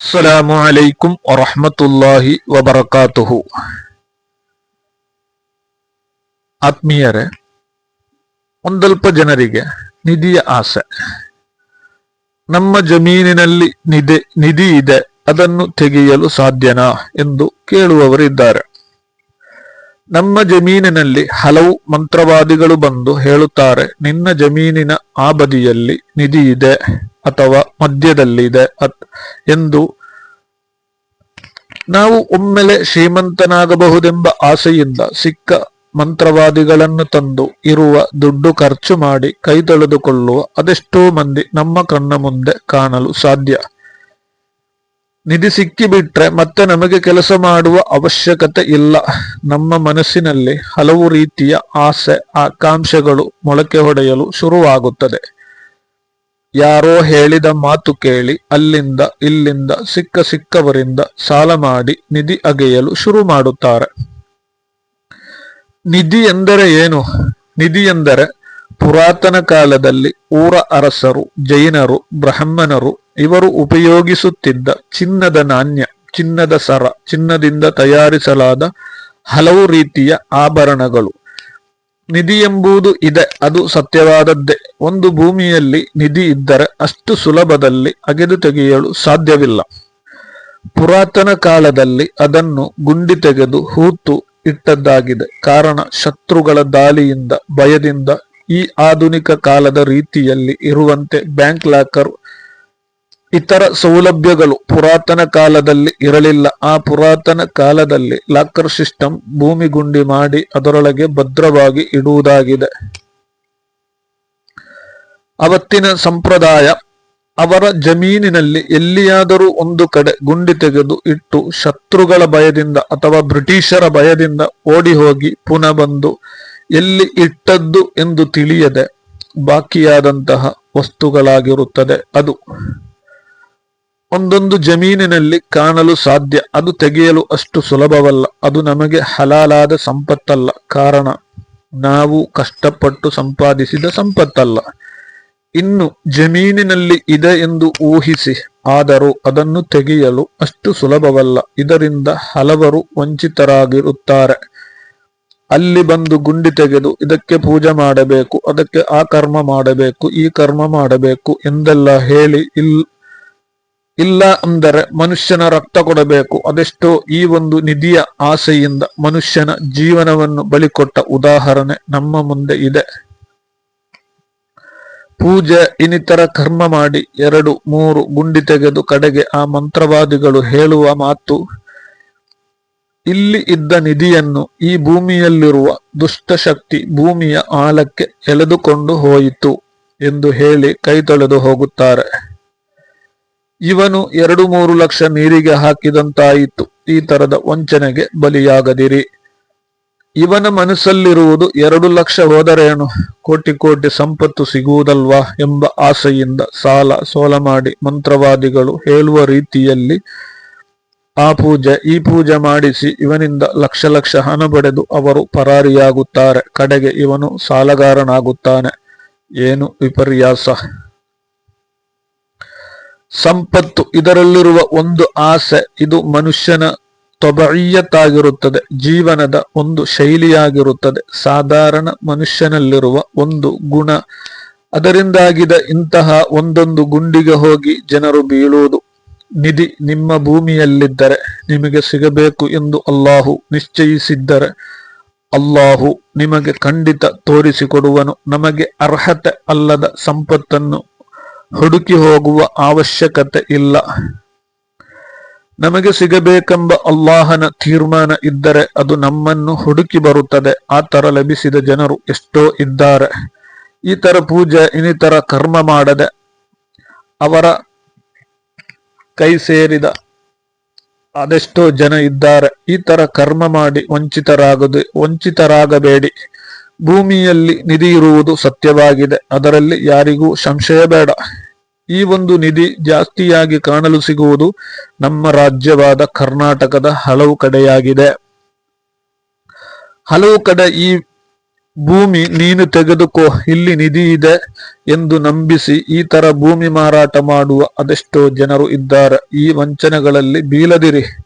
ಅಸ್ಸಲಾಮು ಅಲೈಕುಂ ವರಹಮತುಲ್ಲಾಹಿ ವಬರಕಾತುಹು ಆತ್ಮೀಯರೇ ಒಂದಲ್ಪ ಜನರಿಗೆ ನಿಧಿಯ ಆಸೆ. ನಮ್ಮ ಜಮೀನಿನಲ್ಲಿ ನಿಧಿ ನಿಧಿ ಇದೆ, ಅದನ್ನು ತೆಗೆಯಲು ಸಾಧ್ಯನಾ ಎಂದು ಕೇಳುವವರಿದ್ದಾರೆ. ನಮ್ಮ ಜಮೀನಿನಲ್ಲಿ ಹಲವು ಮಂತ್ರವಾದಿಗಳು ಬಂದು ಹೇಳುತ್ತಾರೆ, ನಿನ್ನ ಜಮೀನಿನ ಆ ಬದಿಯಲ್ಲಿ ನಿಧಿ ಇದೆ. ಅಥವಾ ಮಧ್ಯದಲ್ಲಿದೆ ಎಂದು ನಾವು ಒಮ್ಮೆಲೆ ಶ್ರೀಮಂತನಾಗಬಹುದೆಂಬ ಆಸೆಯಿಂದ ಸಿಕ್ಕ ಮಂತ್ರವಾದಿಗಳನ್ನು ತಂದು ಇರುವ ದುಡ್ಡು ಖರ್ಚು ಮಾಡಿ ಕೈ ತೊಳೆದುಕೊಳ್ಳುವ ಅದೆಷ್ಟೋ ಮಂದಿ ನಮ್ಮ ಕಣ್ಣ ಮುಂದೆ ಕಾಣಲು ಸಾಧ್ಯ. ನಿಧಿ ಸಿಕ್ಕಿಬಿಟ್ರೆ ಮತ್ತೆ ನಮಗೆ ಕೆಲಸ ಮಾಡುವ ಅವಶ್ಯಕತೆ ಇಲ್ಲ. ನಮ್ಮ ಮನಸ್ಸಿನಲ್ಲಿ ಹಲವು ರೀತಿಯ ಆಸೆ, ಆಕಾಂಕ್ಷೆಗಳು ಮೊಳಕೆ ಹೊಡೆಯಲು ಶುರುವಾಗುತ್ತದೆ. ಯಾರೋ ಹೇಳಿದ ಮಾತು ಕೇಳಿ ಅಲ್ಲಿಂದ ಇಲ್ಲಿಂದ ಸಿಕ್ಕ ಸಿಕ್ಕವರಿಂದ ಸಾಲ ಮಾಡಿ ನಿಧಿ ಅಗೆಯಲು ಶುರು ಮಾಡುತ್ತಾರೆ. ನಿಧಿ ಎಂದರೆ ಏನು? ನಿಧಿ ಎಂದರೆ ಪುರಾತನ ಕಾಲದಲ್ಲಿ ಊರ ಅರಸರು, ಜೈನರು, ಬ್ರಾಹ್ಮಣರು, ಇವರು ಉಪಯೋಗಿಸುತ್ತಿದ್ದ ಚಿನ್ನದ ನಾಣ್ಯ, ಚಿನ್ನದ ಸರ, ಚಿನ್ನದಿಂದ ತಯಾರಿಸಲಾದ ಹಲವು ರೀತಿಯ ಆಭರಣಗಳು. ನಿಧಿ ಎಂಬುದು ಇದೆ, ಅದು ಸತ್ಯವಾದದ್ದೇ. ಒಂದು ಭೂಮಿಯಲ್ಲಿ ನಿಧಿ ಇದ್ದರೆ ಅಷ್ಟು ಸುಲಭದಲ್ಲಿ ಅಗೆದು ತೆಗೆಯಲು ಸಾಧ್ಯವಿಲ್ಲ. ಪುರಾತನ ಕಾಲದಲ್ಲಿ ಅದನ್ನು ಗುಂಡಿ ತೆಗೆದು ಹೂತು ಇಟ್ಟದ್ದಾಗಿದೆ. ಕಾರಣ ಶತ್ರುಗಳ ದಾಳಿಯಿಂದ, ಭಯದಿಂದ ಈ ಆಧುನಿಕ ಕಾಲದ ರೀತಿಯಲ್ಲಿ ಇರುವಂತೆ ಬ್ಯಾಂಕ್ ಲಾಕರ್ ಇತರ ಸೌಲಭ್ಯಗಳು ಪುರಾತನ ಕಾಲದಲ್ಲಿ ಇರಲಿಲ್ಲ. ಆ ಪುರಾತನ ಕಾಲದಲ್ಲಿ ಲಾಕರ್ ಸಿಸ್ಟಮ್ ಭೂಮಿ ಗುಂಡಿ ಮಾಡಿ ಅದರೊಳಗೆ ಭದ್ರವಾಗಿ ಇಡುವುದಾಗಿದೆ. ಅವತ್ತಿನ ಸಂಪ್ರದಾಯ, ಅವರ ಜಮೀನಿನಲ್ಲಿ ಎಲ್ಲಿಯಾದರೂ ಒಂದು ಕಡೆ ಗುಂಡಿ ತೆಗೆದು ಇಟ್ಟು ಶತ್ರುಗಳ ಭಯದಿಂದ ಅಥವಾ ಬ್ರಿಟಿಷರ ಭಯದಿಂದ ಓಡಿ ಹೋಗಿ ಪುನಃ ಬಂದು ಎಲ್ಲಿ ಇಟ್ಟದ್ದು ಎಂದು ತಿಳಿಯದೆ ಬಾಕಿಯಾದಂತಹ ವಸ್ತುಗಳಾಗಿರುತ್ತದೆ. ಅದು ಒಂದೊಂದು ಜಮೀನಿನಲ್ಲಿ ಕಾಣಲು ಸಾಧ್ಯ. ಅದು ತೆಗೆಯಲು ಅಷ್ಟು ಸುಲಭವಲ್ಲ. ಅದು ನಮಗೆ ಹಲಾಲಾದ ಸಂಪತ್ತಲ್ಲ. ಕಾರಣ, ನಾವು ಕಷ್ಟಪಟ್ಟು ಸಂಪಾದಿಸಿದ ಸಂಪತ್ತಲ್ಲ. ಇನ್ನು ಜಮೀನಿನಲ್ಲಿ ಇದೆ ಎಂದು ಊಹಿಸಿ, ಆದರೂ ಅದನ್ನು ತೆಗೆಯಲು ಅಷ್ಟು ಸುಲಭವಲ್ಲ. ಇದರಿಂದ ಹಲವರು ವಂಚಿತರಾಗಿರುತ್ತಾರೆ. ಅಲ್ಲಿ ಬಂದು ಗುಂಡಿ ತೆಗೆದು ಇದಕ್ಕೆ ಪೂಜೆ ಮಾಡಬೇಕು, ಅದಕ್ಕೆ ಆ ಕರ್ಮ ಮಾಡಬೇಕು, ಈ ಕರ್ಮ ಮಾಡಬೇಕು ಎಂದೆಲ್ಲ ಹೇಳಿ ಇಲ್ ಇಲ್ಲ ಅಂದರೆ ಮನುಷ್ಯನ ರಕ್ತ ಕೊಡಬೇಕು. ಅದೆಷ್ಟೋ ಈ ಒಂದು ನಿಧಿಯ ಆಸೆಯಿಂದ ಮನುಷ್ಯನ ಜೀವನವನ್ನು ಬಲಿಕೊಟ್ಟ ಉದಾಹರಣೆ ನಮ್ಮ ಮುಂದೆ ಇದೆ. ಪೂಜೆ, ಇನ್ನಿತರ ಕರ್ಮ ಮಾಡಿ ಎರಡು, ಮೂರು ಗುಂಡಿ ತೆಗೆದು ಕಡೆಗೆ ಆ ಮಂತ್ರವಾದಿಗಳು ಹೇಳುವ ಮಾತು, ಇಲ್ಲಿ ಇದ್ದ ನಿಧಿಯನ್ನು ಈ ಭೂಮಿಯಲ್ಲಿರುವ ದುಷ್ಟಶಕ್ತಿ ಭೂಮಿಯ ಆಳಕ್ಕೆ ಎಳೆದುಕೊಂಡು ಹೋಯಿತು ಎಂದು ಹೇಳಿ ಕೈ ತೊಳೆದು ಹೋಗುತ್ತಾರೆ. ಇವನು ಎರಡು ಮೂರು ಲಕ್ಷ ನೀರಿಗೆ ಹಾಕಿದಂತಾಯಿತು. ಈ ತರದ ವಂಚನೆಗೆ ಬಲಿಯಾಗದಿರಿ. ಇವನ ಮನಸ್ಸಲ್ಲಿರುವುದು ಎರಡು ಲಕ್ಷ ಹೋದರೇನು ಕೋಟಿ ಕೋಟಿ ಸಂಪತ್ತು ಸಿಗುವುದಲ್ವಾ ಎಂಬ ಆಸೆಯಿಂದ ಸಾಲ ಸೋಲ ಮಾಡಿ ಮಂತ್ರವಾದಿಗಳು ಹೇಳುವ ರೀತಿಯಲ್ಲಿ ಆ ಪೂಜೆ, ಈ ಪೂಜೆ ಮಾಡಿಸಿ ಇವನಿಂದ ಲಕ್ಷ ಲಕ್ಷ ಹಣ ಪಡೆದು ಅವರು ಪರಾರಿಯಾಗುತ್ತಾರೆ. ಕಡೆಗೆ ಇವನು ಸಾಲಗಾರನಾಗುತ್ತಾನೆ. ಏನು ವಿಪರ್ಯಾಸ? ಸಂಪತ್ತು, ಇದರಲ್ಲಿರುವ ಒಂದು ಆಸೆ, ಇದು ಮನುಷ್ಯನ ತೊಬಯ್ಯತ್ತಾಗಿರುತ್ತದೆ, ಜೀವನದ ಒಂದು ಶೈಲಿಯಾಗಿರುತ್ತದೆ. ಸಾಧಾರಣ ಮನುಷ್ಯನಲ್ಲಿರುವ ಒಂದು ಗುಣ, ಅದರಿಂದಾಗಿದ ಇಂತಹ ಒಂದೊಂದು ಗುಂಡಿಗೆ ಹೋಗಿ ಜನರು ಬೀಳುವುದು. ನಿಧಿ ನಿಮ್ಮ ಭೂಮಿಯಲ್ಲಿದ್ದರೆ ನಿಮಗೆ ಸಿಗಬೇಕು ಎಂದು ಅಲ್ಲಾಹು ನಿಶ್ಚಯಿಸಿದ್ದರೆ, ಅಲ್ಲಾಹು ನಿಮಗೆ ಖಂಡಿತ ತೋರಿಸಿಕೊಡುವನು. ನಮಗೆ ಅರ್ಹತೆ ಅಲ್ಲದ ಸಂಪತ್ತನ್ನು ಹುಡುಕಿ ಹೋಗುವ ಅವಶ್ಯಕತೆ ಇಲ್ಲ. ನಮಗೆ ಸಿಗಬೇಕೆಂಬ ಅಲ್ಲಾಹನ ತೀರ್ಮಾನ ಇದ್ದರೆ ಅದು ನಮ್ಮನ್ನು ಹುಡುಕಿ ಬರುತ್ತದೆ. ಆ ತರ ಲಭಿಸಿದ ಜನರು ಎಷ್ಟೋ ಇದ್ದಾರೆ. ಈ ತರ ಪೂಜೆ, ಇನ್ನಿತರ ಕರ್ಮ ಮಾಡದೆ ಅವರ ಕೈ ಸೇರಿದ ಅದೆಷ್ಟೋ ಜನ ಇದ್ದಾರೆ. ಈ ತರ ಕರ್ಮ ಮಾಡಿ ವಂಚಿತರಾಗದು, ವಂಚಿತರಾಗಬೇಡಿ. ಭೂಮಿಯಲ್ಲಿ ನಿಧಿ ಇರುವುದು ಸತ್ಯವಾಗಿದೆ. ಅದರಲ್ಲಿ ಯಾರಿಗೂ ಸಂಶಯ ಬೇಡ. ಈ ಒಂದು ನಿಧಿ ಜಾಸ್ತಿಯಾಗಿ ಕಾಣಲು ಸಿಗುವುದು ನಮ್ಮ ರಾಜ್ಯವಾದ ಕರ್ನಾಟಕದ ಹಲವು ಕಡೆಯಾಗಿದೆ. ಹಲವು ಕಡೆ ಈ ಭೂಮಿ ನೀನು ತೆಗೆದುಕೋ, ಇಲ್ಲಿ ನಿಧಿ ಇದೆ ಎಂದು ನಂಬಿಸಿ ಈ ತರ ಭೂಮಿ ಮಾರಾಟ ಮಾಡುವ ಅದೆಷ್ಟೋ ಜನರು ಇದ್ದಾರೆ. ಈ ವಂಚನೆಗಳಲ್ಲಿ ಬೀಳದಿರಿ.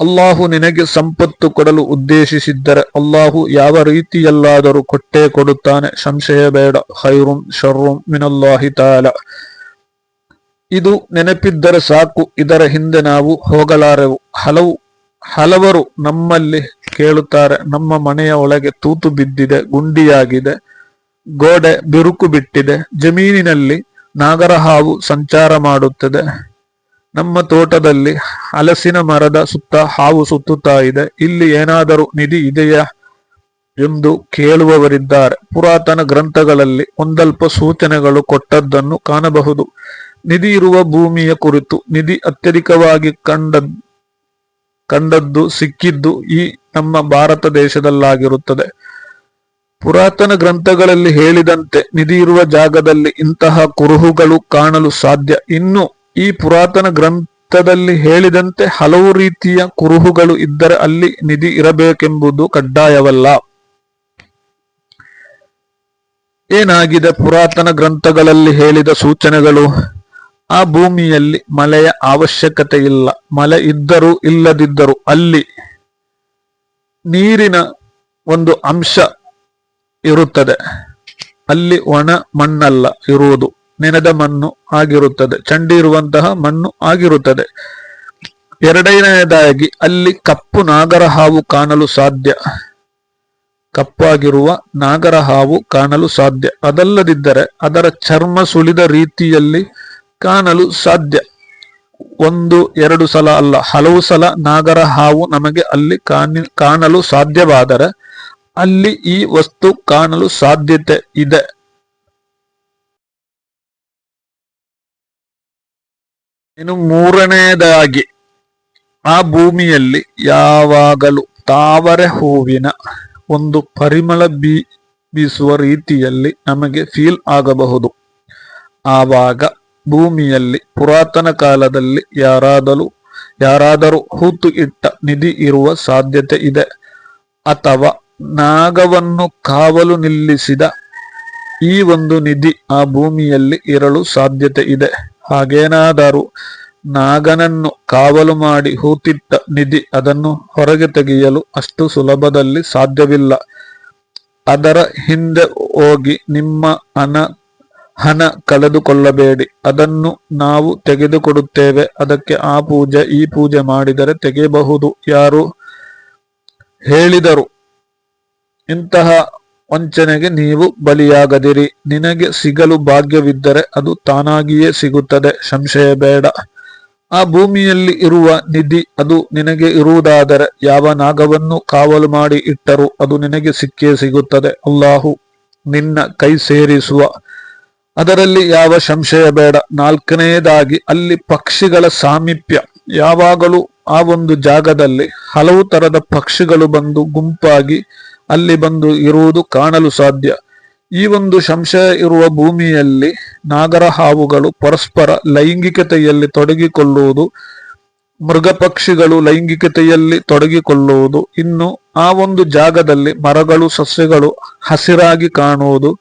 ಅಲ್ಲಾಹು ನಿನಗೆ ಸಂಪತ್ತು ಕೊಡಲು ಉದ್ದೇಶಿಸಿದ್ದರೆ ಅಲ್ಲಾಹು ಯಾವ ರೀತಿಯಲ್ಲಾದರೂ ಕೊಟ್ಟೇ ಕೊಡುತ್ತಾನೆ. ಸಂಶಯ ಬೇಡ. ಹೈರುಂ ಶರ್ರುಂ ಮಿನಲ್ಲಾಹಿ ತಾಲ. ಇದು ನೆನಪಿದ್ದರೆ ಸಾಕು. ಇದರ ಹಿಂದೆ ನಾವು ಹೋಗಲಾರೆವು. ಹಲವು, ಹಲವರು ನಮ್ಮಲ್ಲಿ ಕೇಳುತ್ತಾರೆ. ನಮ್ಮ ಮನೆಯ ಒಳಗೆ ತೂತು ಬಿದ್ದಿದೆ, ಗುಂಡಿಯಾಗಿದೆ, ಗೋಡೆ ಬಿರುಕು ಬಿಟ್ಟಿದೆ. ಜಮೀನಿನಲ್ಲಿ ನಾಗರಹಾವು ಸಂಚಾರ ಮಾಡುತ್ತದೆ. ನಮ್ಮ ತೋಟದಲ್ಲಿ ಹಲಸಿನ ಮರದ ಸುತ್ತ ಹಾವು ಸುತ್ತುತ್ತಾ ಇದೆ. ಇಲ್ಲಿ ಏನಾದರೂ ನಿಧಿ ಇದೆಯಾ ಎಂದು ಕೇಳುವವರಿದ್ದಾರೆ. ಪುರಾತನ ಗ್ರಂಥಗಳಲ್ಲಿ ಒಂದಲ್ಪ ಸೂಚನೆಗಳು ಕೊಟ್ಟದ್ದನ್ನು ಕಾಣಬಹುದು. ನಿಧಿ ಇರುವ ಭೂಮಿಯ ಕುರಿತು ನಿಧಿ ಅತ್ಯಧಿಕವಾಗಿ ಕಂಡ ಕಂಡದ್ದು ಸಿಕ್ಕಿದ್ದು ಈ ನಮ್ಮ ಭಾರತ ದೇಶದಲ್ಲಾಗಿರುತ್ತದೆ. ಪುರಾತನ ಗ್ರಂಥಗಳಲ್ಲಿ ಹೇಳಿದಂತೆ ನಿಧಿ ಇರುವ ಜಾಗದಲ್ಲಿ ಇಂತಹ ಕುರುಹುಗಳು ಕಾಣಲು ಸಾಧ್ಯ. ಇನ್ನು ಈ ಪುರಾತನ ಗ್ರಂಥದಲ್ಲಿ ಹೇಳಿದಂತೆ ಹಲವು ರೀತಿಯ ಕುರುಹುಗಳು ಇದ್ದರೆ ಅಲ್ಲಿ ನಿಧಿ ಇರಬೇಕೆಂಬುದು ಕಡ್ಡಾಯವಲ್ಲ. ಏನಾಗಿದೆ? ಪುರಾತನ ಗ್ರಂಥಗಳಲ್ಲಿ ಹೇಳಿದ ಸೂಚನೆಗಳು. ಆ ಭೂಮಿಯಲ್ಲಿ ಮಳೆಯ ಅವಶ್ಯಕತೆ ಇಲ್ಲ. ಮಳೆ ಇದ್ದರೂ ಇಲ್ಲದಿದ್ದರೂ ಅಲ್ಲಿ ನೀರಿನ ಒಂದು ಅಂಶ ಇರುತ್ತದೆ. ಅಲ್ಲಿ ಒಣ ಮಣ್ಣಲ್ಲ ಇರುವುದು. ನೆನೆದ ಮಣ್ಣು ಆಗಿರುತ್ತದೆ. ಚಂಡಿ ಇರುವಂತಹ ಮಣ್ಣು ಆಗಿರುತ್ತದೆ. ಎರಡನೆಯದಾಗಿ ಅಲ್ಲಿ ಕಪ್ಪು ನಾಗರ ಹಾವು ಕಾಣಲು ಸಾಧ್ಯ. ಕಪ್ಪಾಗಿರುವ ನಾಗರ ಹಾವು ಕಾಣಲು ಸಾಧ್ಯ. ಅದಲ್ಲದಿದ್ದರೆ ಅದರ ಚರ್ಮ ಸುಳಿದ ರೀತಿಯಲ್ಲಿ ಕಾಣಲು ಸಾಧ್ಯ. ಒಂದು, ಎರಡು ಸಲ ಅಲ್ಲ, ಹಲವು ಸಲ ನಾಗರ ಹಾವು ನಮಗೆ ಅಲ್ಲಿ ಕಾಣಿ, ಕಾಣಲು ಸಾಧ್ಯವಾದರೆ ಅಲ್ಲಿ ಈ ವಸ್ತು ಕಾಣಲು ಸಾಧ್ಯತೆ ಇದೆ. ಇನ್ನು ಮೂರನೆಯದಾಗಿ ಆ ಭೂಮಿಯಲ್ಲಿ ಯಾವಾಗಲೂ ತಾವರೆ ಹೂವಿನ ಒಂದು ಪರಿಮಳ ಬೀ, ಬೀಸುವ ರೀತಿಯಲ್ಲಿ ನಮಗೆ ಫೀಲ್ ಆಗಬಹುದು. ಆವಾಗ ಭೂಮಿಯಲ್ಲಿ ಪುರಾತನ ಕಾಲದಲ್ಲಿ ಯಾರಾದರೂ ಯಾರಾದರೂ ಹೂತು ಇಟ್ಟ ನಿಧಿ ಇರುವ ಸಾಧ್ಯತೆ ಇದೆ. ಅಥವಾ ನಾಗವನ್ನು ಕಾವಲು ನಿಲ್ಲಿಸಿದ ಈ ಒಂದು ನಿಧಿ ಆ ಭೂಮಿಯಲ್ಲಿ ಇರಲು ಸಾಧ್ಯತೆ ಇದೆ. ಹಾಗೇನಾದರೂ ನಾಗನನ್ನು ಕಾವಲು ಮಾಡಿ ಹೂತಿಟ್ಟ ನಿಧಿ ಅದನ್ನು ಹೊರಗೆ ತೆಗೆಯಲು ಅಷ್ಟು ಸುಲಭದಲ್ಲಿ ಸಾಧ್ಯವಿಲ್ಲ. ಅದರ ಹಿಂದೆ ಹೋಗಿ ನಿಮ್ಮ ಹಣ ಹಣ ಕಳೆದುಕೊಳ್ಳಬೇಡಿ. ಅದನ್ನು ನಾವು ತೆಗೆದುಕೊಡುತ್ತೇವೆ. ಅದಕ್ಕೆ ಆ ಪೂಜೆ, ಈ ಪೂಜೆ ಮಾಡಿದರೆ ತೆಗೆಯಬಹುದು. ಯಾರು ಹೇಳಿದರು, ಇಂತಹ ವಂಚನೆಗೆ ನೀವು ಬಲಿಯಾಗದಿರಿ. ನಿನಗೆ ಸಿಗಲು ಭಾಗ್ಯವಿದ್ದರೆ ಅದು ತಾನಾಗಿಯೇ ಸಿಗುತ್ತದೆ. ಸಂಶಯ ಬೇಡ. ಆ ಭೂಮಿಯಲ್ಲಿ ಇರುವ ನಿಧಿ ಅದು ನಿನಗೆ ಇರುವುದಾದರೆ ಯಾವ ನಾಗವನ್ನು ಕಾವಲು ಮಾಡಿ ಇಟ್ಟರೂ ಅದು ನಿನಗೆ ಸಿಕ್ಕೇ ಸಿಗುತ್ತದೆ. ಅಲ್ಲಾಹು ನಿನ್ನ ಕೈ ಸೇರಿಸುವ. ಅದರಲ್ಲಿ ಯಾವ ಸಂಶಯ ಬೇಡ. ನಾಲ್ಕನೆಯದಾಗಿ ಅಲ್ಲಿ ಪಕ್ಷಿಗಳ ಸಾಮೀಪ್ಯ. ಯಾವಾಗಲೂ ಆ ಒಂದು ಜಾಗದಲ್ಲಿ ಹಲವು ತರದ ಪಕ್ಷಿಗಳು ಬಂದು ಗುಂಪಾಗಿ ಅಲ್ಲಿ ಬಂದು ಇರುವುದು ಕಾಣಲು ಸಾಧ್ಯ. ಈ ಒಂದು ಸಂಶಯ ಇರುವ ಭೂಮಿಯಲ್ಲಿ ನಾಗರ ಹಾವುಗಳು ಪರಸ್ಪರ ಲೈಂಗಿಕತೆಯಲ್ಲಿ ತೊಡಗಿಕೊಳ್ಳುವುದು, ಮೃಗ ಪಕ್ಷಿಗಳು ಲೈಂಗಿಕತೆಯಲ್ಲಿ ತೊಡಗಿಕೊಳ್ಳುವುದು, ಇನ್ನು ಆ ಒಂದು ಜಾಗದಲ್ಲಿ ಮರಗಳು, ಸಸ್ಯಗಳು ಹಸಿರಾಗಿ ಕಾಣುವುದು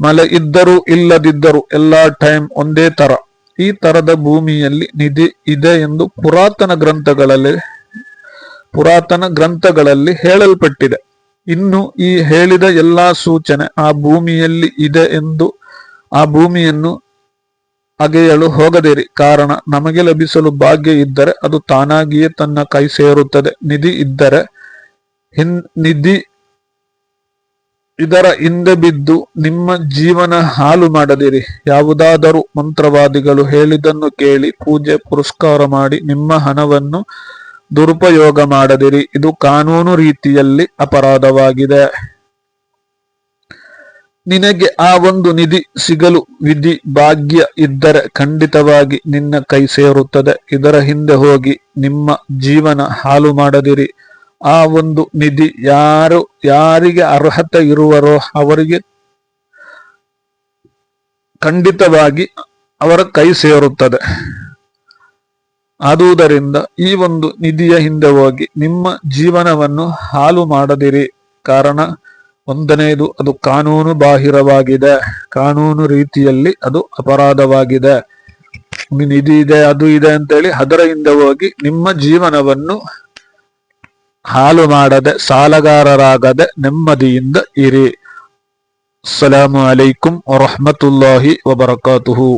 ಮಳೆ ಇದ್ದರೂ ಇಲ್ಲದಿದ್ದರೂ ಎಲ್ಲಾ ಟೈಮ್ ಒಂದೇ ತರ ಈ ತರದ ಭೂಮಿಯಲ್ಲಿ ನಿಧಿ ಇದೆ ಎಂದು ಪುರಾತನ ಗ್ರಂಥಗಳಲ್ಲಿ ಪುರಾತನ ಗ್ರಂಥಗಳಲ್ಲಿ ಹೇಳಲ್ಪಟ್ಟಿದೆ. ಇನ್ನು ಈ ಹೇಳಿದ ಎಲ್ಲಾ ಸೂಚನೆ ಆ ಭೂಮಿಯಲ್ಲಿ ಇದೆ ಎಂದು ಆ ಭೂಮಿಯನ್ನು ಅಗೆಯಲು ಹೋಗದಿರಿ. ಕಾರಣ, ನಮಗೆ ಲಭಿಸಲು ಭಾಗ್ಯ ಇದ್ದರೆ ಅದು ತಾನಾಗಿಯೇ ತನ್ನ ಕೈ ಸೇರುತ್ತದೆ. ನಿಧಿ ಇದ್ದರೆ ಹಿನ್, ನಿಧಿ ಇದರ ಹಿಂದೆ ಬಿದ್ದು ನಿಮ್ಮ ಜೀವನ ಹಾಲು ಮಾಡದಿರಿ. ಯಾವುದಾದರೂ ಮಂತ್ರವಾದಿಗಳು ಹೇಳಿದನ್ನು ಕೇಳಿ ಪೂಜೆ ಪುರಸ್ಕಾರ ಮಾಡಿ ನಿಮ್ಮ ಹಣವನ್ನು ದುರುಪಯೋಗ ಮಾಡದಿರಿ. ಇದು ಕಾನೂನು ರೀತಿಯಲ್ಲಿ ಅಪರಾಧವಾಗಿದೆ. ನಿನಗೆ ಆ ಒಂದು ನಿಧಿ ಸಿಗಲು ವಿಧಿ ಭಾಗ್ಯ ಇದ್ದರೆ ಖಂಡಿತವಾಗಿ ನಿನ್ನ ಕೈ ಸೇರುತ್ತದೆ. ಇದರ ಹಿಂದೆ ಹೋಗಿ ನಿಮ್ಮ ಜೀವನ ಹಾಳು ಮಾಡದಿರಿ. ಆ ಒಂದು ನಿಧಿ ಯಾರು, ಯಾರಿಗೆ ಅರ್ಹತೆ ಇರುವರೋ ಅವರಿಗೆ ಖಂಡಿತವಾಗಿ ಅವರ ಕೈ ಸೇರುತ್ತದೆ. ಆದುದರಿಂದ ಈ ಒಂದು ನಿಧಿಯ ಹಿಂದೆ ಹೋಗಿ ನಿಮ್ಮ ಜೀವನವನ್ನು ಹಾಲು ಮಾಡದಿರಿ. ಕಾರಣ ಒಂದನೆಯದು, ಅದು ಕಾನೂನು ಬಾಹಿರವಾಗಿದೆ. ಕಾನೂನು ರೀತಿಯಲ್ಲಿ ಅದು ಅಪರಾಧವಾಗಿದೆ. ನಿಧಿ ಇದೆ, ಅದು ಇದೆ ಅಂತೇಳಿ ಅದರ ಹಿಂದೆ ಹೋಗಿ ನಿಮ್ಮ ಜೀವನವನ್ನು ಹಾಲು ಮಾಡದೆ, ಸಾಲಗಾರರಾಗದೆ ನೆಮ್ಮದಿಯಿಂದ ಇರಿ. ಅಸ್ಸಲಾಮು ಅಲೈಕುಂ ವರಹಮತುಲ್ಲಾಹಿ ವಬರಕಾತುಹು.